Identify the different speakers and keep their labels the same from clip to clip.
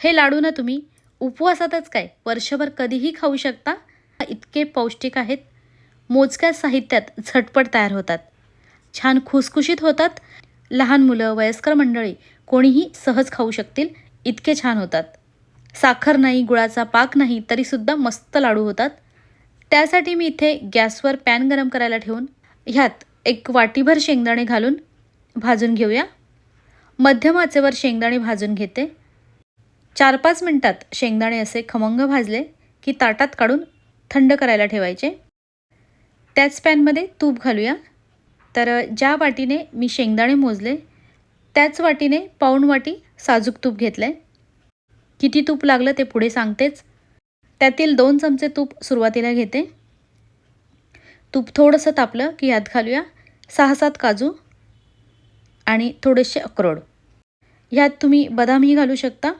Speaker 1: हे लाडू ना तुम्ही उपवासातच काय? वर्षभर कधीही खाऊ शकता. इतके पौष्टिक आहेत. मोजक्या साहित्यात झटपट तयार होतात. छान खुसखुशीत होतात. लहान मुलं वयस्कर मंडळी कोणीही सहज खाऊ शकतील. इतके छान होतात. साखर नाही गुळाचा पाक नाही तरीसुद्धा मस्त लाडू होतात. त्यासाठी मी इथे गॅसवर पॅन गरम करायला ठेवून ह्यात एक वाटीभर शेंगदाणे घालून भाजून घेऊया. मध्यम आचेवर शेंगदाणे भाजून घेते. चार पाच मिनटात शेंगदाणे असे खमंग भाजले की ताटात काढून थंड करायला ठेवायचे. त्याच पॅनमध्ये तूप घालूया. तर ज्या वाटीने मी शेंगदाणे मोजले त्याच वाटीने पाऊण वाटी साजूक तूप घेतलं आहे किती तूप लागलं ते पुढे सांगतेच. त्यातील दोन चमचे तूप सुरुवातीला घेते. तूप थोडंसं तापलं की यात घालूया सहा सात काजू आणि थोडेसे अक्रोड. ह्यात तुम्ही बदामही घालू शकता.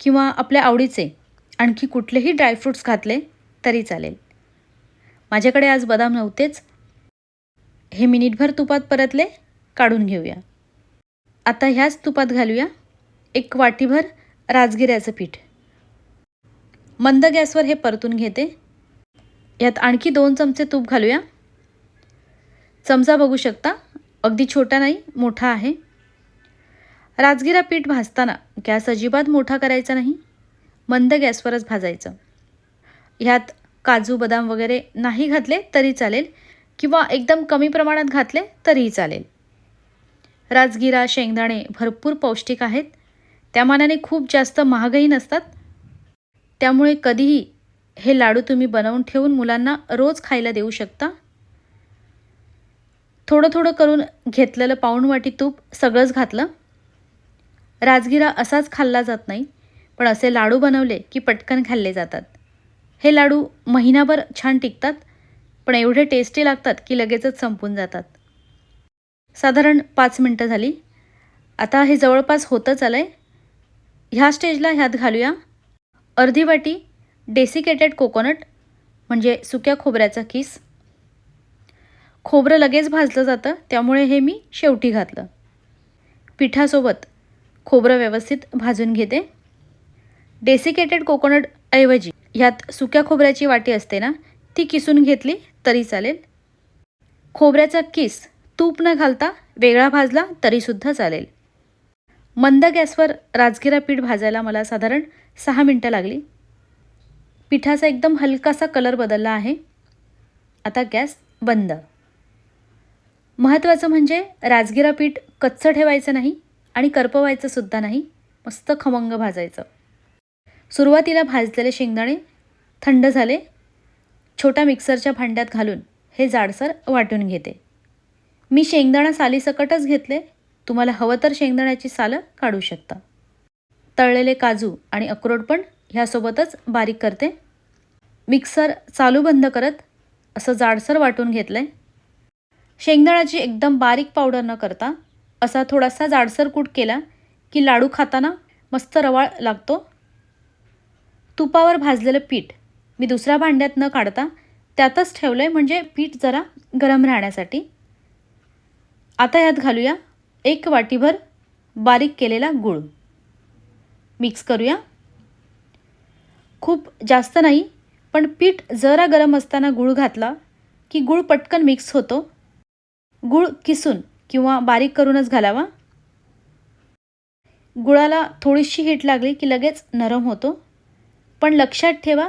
Speaker 1: किंवा आपल्या आवडीचे आणखी कुठलेही ड्रायफ्रूट्स घातले तरी चालेल. माझ्याकडे आज बदाम नव्हतेच. हे मिनिटभर तुपात परतले काढून घेऊया. आता ह्याच तुपात घालूया एक वाटीभर राजगिऱ्याचं पीठ. मंद गॅसवर हे परतून घेते. यात आणखी दोन चमचे तूप घालूया. चमचा बघू शकता. अगदी छोटा नाही मोठा आहे. राजगिरा पीठ भाजताना गॅस अजिबात मोठा करायचा नाही. मंद गॅसवरच भाजायचं. ह्यात काजू बदाम वगैरे नाही घातले तरी चालेल किंवा एकदम कमी प्रमाणात घातले तरीही चालेल. राजगिरा शेंगदाणे भरपूर पौष्टिक आहेत. त्या मानाने खूप जास्त महागही नसतात. त्यामुळे कधीही हे लाडू तुम्ही बनवून ठेवून मुलांना रोज खायला देऊ शकता. थोडं थोडं करून घेतलेलं पाऊण वाटी तूप सगळंच घातलं. राजगिरा असाच खाल्ला जात नाही पण असे लाडू बनवले की पटकन खाल्ले जातात. हे लाडू महिनाभर छान टिकतात पण एवढे टेस्टी लागतात की लगेचच संपून जातात. साधारण पाच मिनटं झाली. आता हे जवळपास होतंच आलं आहे ह्या स्टेजला ह्यात घालूया. अर्धी वाटी डेसिकेटेड कोकोनट म्हणजे सुक्या खोबऱ्याचा किस. खोबरं लगेच भाजलं जातं त्यामुळे हे मी शेवटी घातलं. पिठासोबत खोबरं व्यवस्थित भाजून घेते. डेसिकेटेड कोकोनटऐवजी ह्यात सुक्या खोबऱ्याची वाटी असते ना ती किसून घेतली तरी चालेल. खोबऱ्याचा किस तूप न घालता वेगळा भाजला तरीसुद्धा चालेल. मंद गॅसवर राजगिरा पीठ भाजायला मला साधारण सहा मिनटं लागली. पिठाचा एकदम हलकासा कलर बदलला आहे. आता गॅस बंद. महत्त्वाचं म्हणजे राजगिरा पीठ कच्चं ठेवायचं नाही आणि करपवायचं सुद्धा नाही मस्त खमंग भाजायचं. सुरुवातीला भाजलेले शेंगदाणे थंड झाले छोट्या मिक्सरच्या भांड्यात घालून हे जाडसर वाटून घेते. मी शेंगदाणा सालीसकटच घेतले तुम्हाला हवं तर शेंगदाण्याची सालं काढू शकता. तळलेले काजू आणि अक्रोड पण ह्यासोबतच बारीक करते. मिक्सर चालू बंद करत असं जाडसर वाटून घेतलं आहे शेंगदाण्याची एकदम बारीक पावडर न करता असा थोडासा जाडसर कूट केला की लाडू खाताना मस्त रवाळ लागतो. तुपावर भाजलेलं पीठ मी दुसऱ्या भांड्यात न काढता त्यातच ठेवलं आहे म्हणजे पीठ जरा गरम राहण्यासाठी. आता ह्यात घालूया एक वाटीभर बारीक केलेला गूळ. मिक्स करूया. खूप जास्त नाही पण पीठ जरा गरम असताना गूळ घातला की गूळ पटकन मिक्स होतो. गूळ किसून किंवा बारीक करूनच घालावा. गुळाला थोडीशी हीट लागली की लगेच नरम होतो. पण लक्षात ठेवा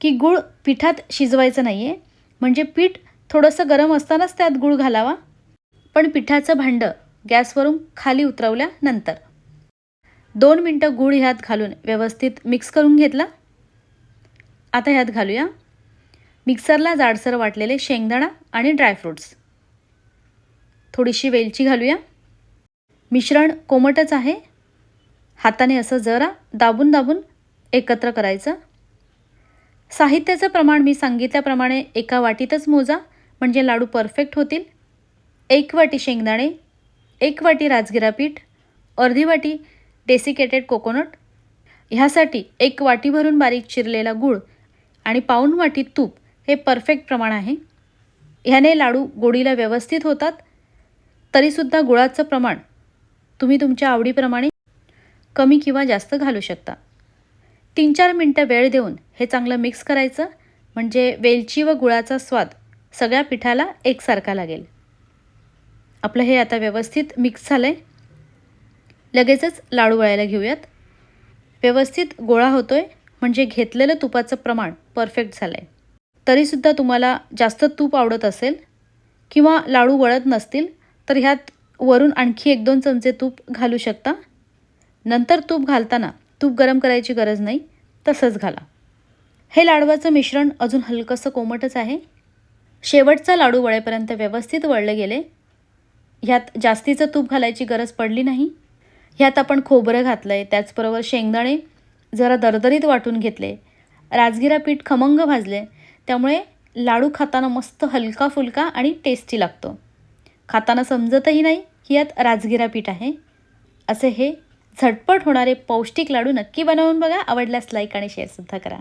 Speaker 1: की गूळ पिठात शिजवायचं नाही आहे म्हणजे पीठ थोडंसं गरम असतानाच त्यात गूळ घालावा. पण पिठाचं भांडं गॅसवरून खाली उतरवल्यानंतर. दोन मिनटं गूळ ह्यात घालून व्यवस्थित मिक्स करून घेतला. आता ह्यात घालूया. मिक्सरला जाडसर वाटलेले शेंगदाणा आणि ड्रायफ्रूट्स थोडीशी वेलची घालूया. मिश्रण कोमटच आहे. हाताने असं जरा दाबून दाबून एकत्र करायचं. साहित्याचं प्रमाण मी सांगितल्याप्रमाणे एका वाटीतच मोजा म्हणजे लाडू परफेक्ट होतील. एक वाटी शेंगदाणे एक वाटी राजगिरा पीठ अर्धी वाटी डेसिकेटेड कोकोनट. ह्यासाठी एक वाटी भरून बारीक चिरलेला गूळ आणि पाऊण वाटी तूप हे परफेक्ट प्रमाण आहे. ह्याने लाडू गोडीला व्यवस्थित होतात. तरीसुद्धा गुळाचं प्रमाण तुम्ही तुमच्या आवडीप्रमाणे कमी किंवा जास्त घालू शकता. तीन चार मिनटं वेळ देऊन हे चांगलं मिक्स करायचं म्हणजे वेलची व गुळाचा स्वाद सगळ्या पिठाला एकसारखा लागेल. आपलं हे आता व्यवस्थित मिक्स झालं आहे लगेचच लाडू वळायला घेऊयात. व्यवस्थित गोळा होतो आहे म्हणजे घेतलेलं तुपाचं प्रमाण परफेक्ट झालं आहे तरीसुद्धा तुम्हाला जास्त तूप आवडत असेल किंवा लाडू वळत नसतील तर ह्यात वरून आणखी एक दोन चमचे तूप घालू शकता. नंतर तूप घालताना तूप गरम करायची गरज नाही तसंच घाला. हे लाडवाचं मिश्रण अजून हलकंसं कोमटच आहे. शेवटचा लाडू वळेपर्यंत व्यवस्थित वळले गेले. ह्यात जास्तीचं तूप घालायची गरज पडली नाही. ह्यात आपण खोबरं घातलं आहे त्याचबरोबर शेंगदाणे जरा दरदरीत वाटून घेतले. राजगिरा पीठ खमंग भाजले त्यामुळे लाडू खाताना मस्त हलका फुलका आणि टेस्टी लागतो. खाताना समजतही नाही की यात राजगिरा पीठ आहे. असे हे झटपट होणारे पौष्टिक लाडू नक्की बनवून बघा. आवडल्यास लाईक आणि शेअरसुद्धा करा.